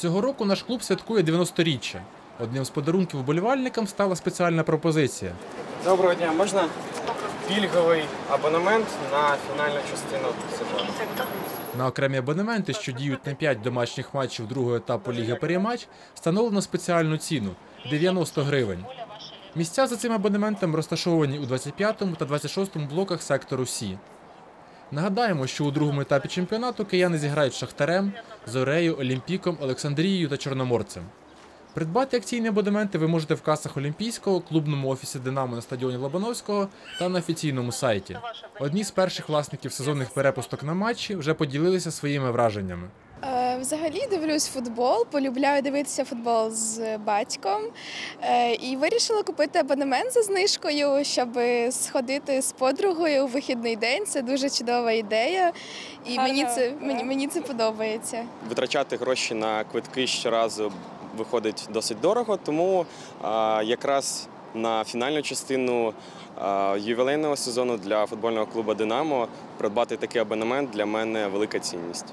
Цього року наш клуб святкує 90-річчя. Одним з подарунків вболівальникам стала спеціальна пропозиція. Доброго дня, можна пільговий абонемент на фінальну частину сезону? На окремі абонементи, що діють на 5 домашніх матчів другого етапу Ліги Перемач, встановлено спеціальну ціну 90 гривень. Місця за цим абонементом розташовані у 25 та 26 блоках сектору Сі. Нагадаємо, що у другому етапі чемпіонату кияни зіграють Шахтарем, Зорею, Олімпіком, Олександрією та Чорноморцем. Придбати акційні абонементи ви можете в касах Олімпійського, клубному офісі Динамо на стадіоні Лобановського та на офіційному сайті. Одні з перших власників сезонних перепусток на матчі вже поділилися своїми враженнями. Взагалі дивлюсь футбол, полюбляю дивитися футбол з батьком Е, і вирішила купити абонемент за знижкою, щоб сходити з подругою у вихідний день. Це дуже чудова ідея, і мені це мені, мені це подобається. Витрачати гроші на квитки щоразу виходить досить дорого, тому а, якраз на фінальну частину а, ювілейного сезону для футбольного клубу Динамо придбати такий абонемент для мене велика цінність.